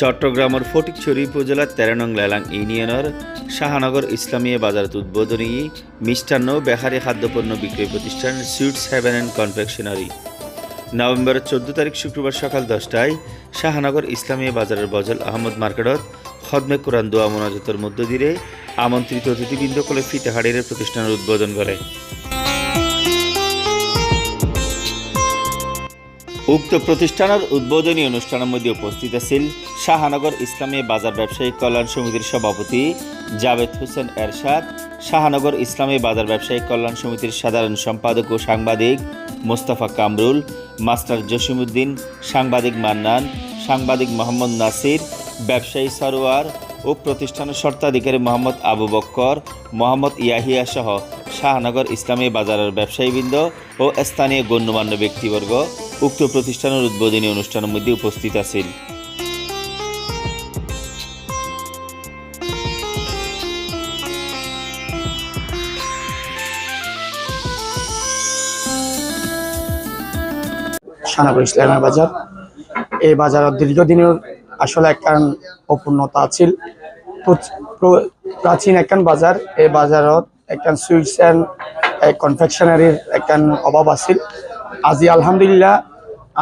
চট্টগ্রামের ফটিকছড়ি উপজেলার তেরানং লেলাং ইউনিয়নের শাহনগর ইসলামিয়া বাজারত উদ্বোধনী মিষ্টান্ন বেহারি খাদ্যপণ্য বিক্রয় প্রতিষ্ঠান সুইটস হেভেন অ্যান্ড কনফেকশনারি। নভেম্বরের চোদ্দ তারিখ শুক্রবার সকাল দশটায় শাহনগর ইসলামিয়া বাজারের বজল আহমদ মার্কেটত খদমে কোরআন দোয়া মোনাজতের মধ্য দিয়ে আমন্ত্রিত অতিথিবৃন্দ কলে ফিতেহাড়ির প্রতিষ্ঠানের উদ্বোধন করে। উক্ত প্রতিষ্ঠানের উদ্বোধনী অনুষ্ঠানের মধ্যে উপস্থিত আছেন শাহানগর ইসলামী বাজার ব্যবসায়ী কল্যাণ সমিতির সভাপতি জাভেদ হোসেন এরশাদ, শাহানগর ইসলামী বাজার ব্যবসায়ী কল্যাণ সমিতির সাধারণ সম্পাদক ও সাংবাদিক মোস্তফা কামরুল, মাস্টার জসিমউদ্দিন, সাংবাদিক মান্নান, সাংবাদিক মোহাম্মদ নাসির, ব্যবসায়ী সরোয়ার ও প্রতিষ্ঠানের স্বত্বাধিকারী মোহাম্মদ আবু বক্কর, মোহাম্মদ ইয়াহিয়া সহ শাহনগর ইসলামী বাজারের ব্যবসায়ীবৃন্দ ও স্থানীয় গণ্যমান্য ব্যক্তিবর্গ। উক্ত প্রতিষ্ঠানের উদ্বোধনী অনুষ্ঠানের মধ্যে উপস্থিত আছেন। সানাপুর বাজার। এই বাজার দীর্ঘদিনের আসলে একখান অপূর্ণতা আছিল। প্র- প্র- প্রাচীন একখান বাজার। এই বাজারত একখান সুইটস অ্যান্ড কনফেকশনারির একখান অভাব আছিল। আজি আলহামদুলিল্লাহ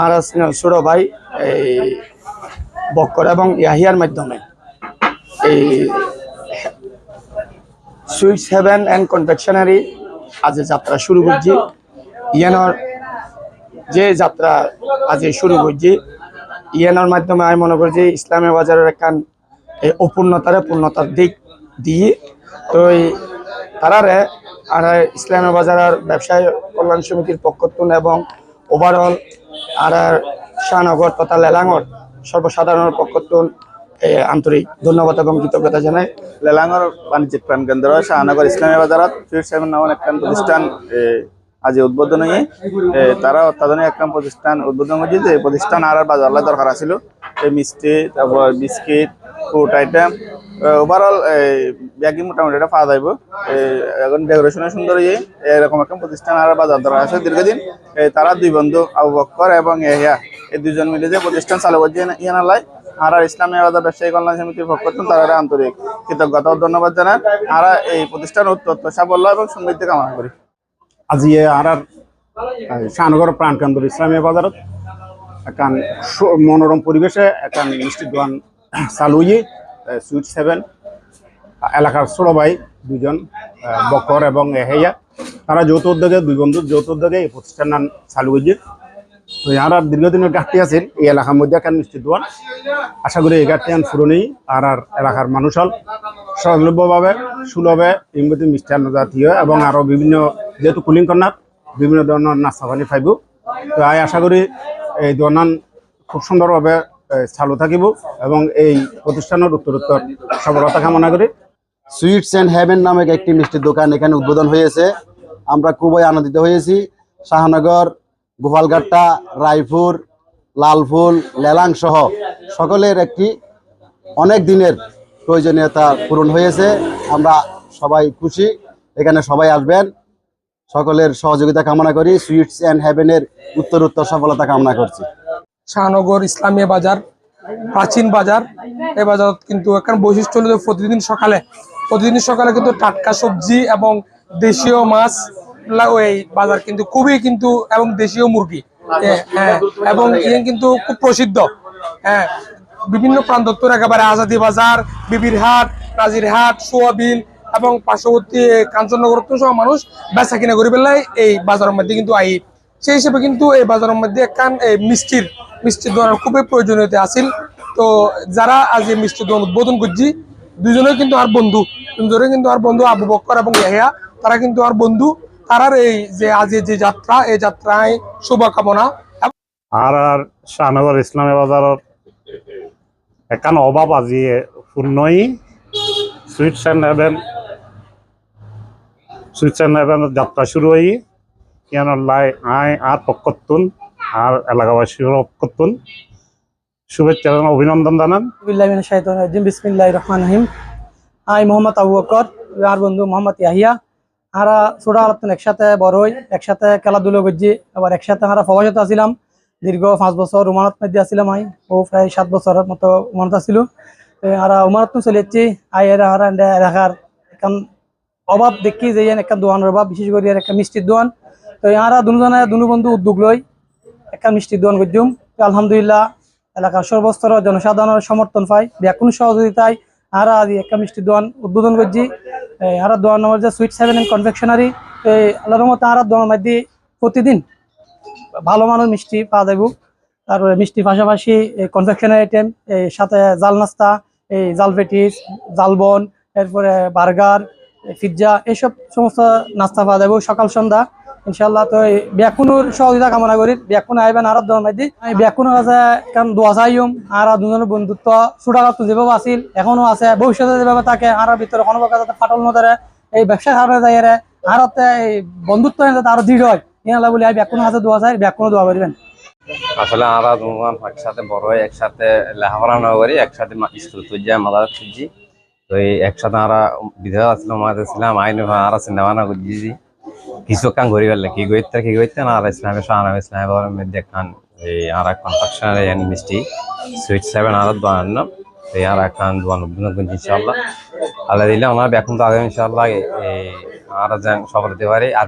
আর ছোট ভাই এই বক্কর এবং ইয়াহিয়ার মাধ্যমে এই সুইটস হেভেন অ্যান্ড কনফেকশনারি আজ যাত্রা শুরু করছি। ইয়ানোর যে যাত্রা আজ শুরু করছি, ইয়ানোর মাধ্যমে আমি মনে করি যে ইসলামী বাজারের একখান এই অপূর্ণতারে পূর্ণতার দিক দিয়ে তো তারারে আর ইসলামী বাজারের ব্যবসায়ী কল্যাণ সমিতির পক্ষতুন এবং ওভারঅল আর শাহনগর তথা লেলাঙর সর্বসাধারণের পক্ষতুন এই আন্তরিক ধন্যবাদ এবং কৃতজ্ঞতা জানাই। লেলাঙর বাণিজ্যিক প্রাণকেন্দ্র শাহনগর ইসলামী বাজারত সুইট সেভেন নামন একখান প্রতিষ্ঠান আজ উদ্বোধন হয়ে তারা অত্যাধুনিক একখান প্রতিষ্ঠান উদ্বোধন করছে যে প্রতিষ্ঠান আর বাজার দরকার এই মিষ্টি, তারপর বিস্কিট ফুড আইটেম ওভারঅল ব্যাগি মোটামুটি এটা পাওয়া যাইব। এখন ডেকোরেশনের সুন্দর ইয়ে এরকম একটা প্রতিষ্ঠান আর বাজার দরকার আছে দীর্ঘদিন। তারা দুই বন্ধু, আবু বক্কর এবং এহিয়া এই দুজন মিলে যে প্রতিষ্ঠান চালু করছে ইয়ানালাই আর ইসলামী আবাদ ব্যবসায়ী কল্যাণ সমিতির পক্ষ থেকে তারা আন্তরিক কৃতজ্ঞতা ধন্যবাদ জানান। আর এই প্রতিষ্ঠান উত্তর সাফল্য এবং সমৃদ্ধি কামনা করি। আজি আর শাহনগর প্রাণকেন্দ্র ইসলামী বাজারত একান সু- মনোরম পরিবেশে একান মিষ্টি দোকান চালু সুইট সেভেন। এলাকার ছোট ভাই দুজন বকর এবং এহেয়া তারা যৌথ উদ্যোগে, দুই বন্ধু যৌথ উদ্যোগে এই প্রতিষ্ঠান চালু হয়েছে। তো আর দীর্ঘদিনের ঘাটতি আছে এই এলাকার মধ্যে একান মিষ্টি দোকান আশা করি এই ঘাটতি আন ফুরনি আর আর এলাকার মানুষ হল সহজলভ্যভাবে, সুলভে, ইংরেজি মিষ্টান্ন জাতীয় এবং আরও বিভিন্ন, যেহেতু কুলিং কর্নার, বিভিন্ন ধরনের নাস্তা পানি পাইব। তো আই আশা করি এই দোকান খুব সুন্দরভাবে চালু থাকিব এবং এই প্রতিষ্ঠানের উত্তরোত্তর সফলতা কামনা করি। সুইটস অ্যান্ড হেভেন নামক একটি মিষ্টির দোকান এখানে উদ্বোধন হয়েছে। আমরা খুবই আনন্দিত হয়েছি। শাহনগর, গোপালঘাট্টা, রায়পুর লালফুল লেলাং সহ সকলের একটি অনেক দিনের প্রয়োজনীয়তা পূরণ হয়েছে। আমরা সবাই খুশি। এখানে সবাই আসবেন। সকলের সহযোগিতা কামনা করি। সুইটস অ্যান্ড হেভেনের উত্তর উত্তর সফলতা কামনা করছি। শাহনগর ইসলামিয়া বাজার প্রাচীন বাজার। এই বাজার কিন্তু এখানে বৈশিষ্ট্য হলো প্রতিদিন সকালে প্রতিদিন সকালে কিন্তু টাটকা সবজি এবং দেশীয় মাছ ওই বাজার কিন্তু খুবই কিন্তু এবং দেশীয় মুরগি। হ্যাঁ, এবং ইয়ে কিন্তু খুব প্রসিদ্ধ। হ্যাঁ বিভিন্ন প্রান্তত্তর একেবারে আজাদি বাজার বিবির হাট রাজির হাট সোয়াবিন এবং পার্শ্ববর্তী কাঞ্চননগর সহ মানুষ বেচা কিনা করি পেলাই এই বাজারের মধ্যে কিন্তু আই। সেই হিসেবে কিন্তু এই বাজারের মধ্যে একখান এই মিষ্টির মিষ্টির দোকানের খুবই প্রয়োজনীয়তা আছিল। তো যারা আজ এই মিষ্টির দোকান উদ্বোধন করছি দুজনে কিন্তু আর বন্ধু দুজনে কিন্তু আর বন্ধু, আবু বক্কর এবং ইয়াহিয়া, তারা কিন্তু আর বন্ধু। তারার এই যে আজ যে যাত্রা, এই যাত্রায় শুভকামনা। আর আর শাহনগর ইসলামী বাজারত একান অভাব আজি পূর্ণই। Sweets and heaven sweets and heaven যাত্রা শুরু হই। ইয়ানোর লাই আই আর পক্ষতুন আর এলাকাবাসীর পক্ষতুন শুভেচ্ছা এবং অভিনন্দন জানান। বিসমিল্লাহ রহমান রহিম। আই মোহাম্মদ আবু বকর, আর বন্ধু মোহাম্মদ ইয়াহিয়া। আরা ছোট আলাপ একসাথে, বড় হই, একসাথে খেলাধুলো করছি, আবার একসাথে আমরা প্রবাসত আছিলাম। দীর্ঘ পাঁচ বছর উমানত মধ্যে আসছিলাম আই ও প্রায় সাত বছরের মতো উমানত আসছিল তো আর উমানত চলে যাচ্ছি। আই, এর আর এলাকার এখন অভাব দেখি যে একটা দোয়ানের অভাব, বিশেষ করে একটা মিষ্টির দোয়ান। তো ইয়ারা দুজনে, দুনু বন্ধু উদ্যোগ লই। একটা মিষ্টি দোয়ান করছুম তো আলহামদুলিল্লাহ, এলাকার সর্বস্তর জনসাধারণের সমর্থন পাই ব্যাকুন সহযোগিতায় আর আদি একটা মিষ্টি দোয়ান উদ্বোধন করছি। আর দোয়ান নম্বর যে সুইট সেভেন এন্ড কনফেকশনারি আল্লাহর মতো আর দোয়ান মধ্যে প্রতিদিন ভালো মানের মিষ্টি পাওয়া যাবে তারপরে মিষ্টির পাশাপাশি কনফেকশনারি আইটেম এই সাথে জাল নাস্তা এই জাল পেটিস জালবন এরপরে বার্গার পিৎজা এইসব সমস্ত নাস্তা পাওয়া যাবে সকাল সন্ধ্যা ইনশাল্লাহ তো ব্যাকুনুর সহযোগিতা কামনা করি। ব্যাকুন আইবেন আর দল মাইদি ব্যাকুনের কাছে কারণ দোয়া চাইম আর দুজনের বন্ধুত্ব ছোটখাটো যেভাবে আছিল, এখনও আছে। ভবিষ্যতে যেভাবে থাকে আর ভিতরে কোনো প্রকার ফাটল নদরে এই ব্যবসা কারণে যাই আর এই বন্ধুত্ব আরও দৃঢ় হয়। ইয়ালা বলি, আই ব্যাকুনের কাছে দোয়া চাই, ব্যাকুনও দোয়া করবেন। আসলে আমরা দুজন একসাথে বড় হয়ে একসাথে লেখাপড়া না করি, একসাথে স্কুল তুলছি মাদার তুলছি তো এই একসাথে আমরা বিধবা আসলাম আমাদের ছিলাম আইন আমরা সিনেমা না করছি। কিছু কাম করি গেলে কি গইতে কি গইতে আর ইসলামে সারা ইসলামে বাবার মধ্যে খান এই আর এক কনফেকশনারি এন্ড মিষ্টি সুইট সেভেন আর দোয়ান না এই আর এক খান দোয়ান করছি ইনশাআল্লাহ। আল্লাহ দিলে আমরা এখন তো আগে ইনশাআল্লাহ, এই আর যেন সবার হতে পারি, আর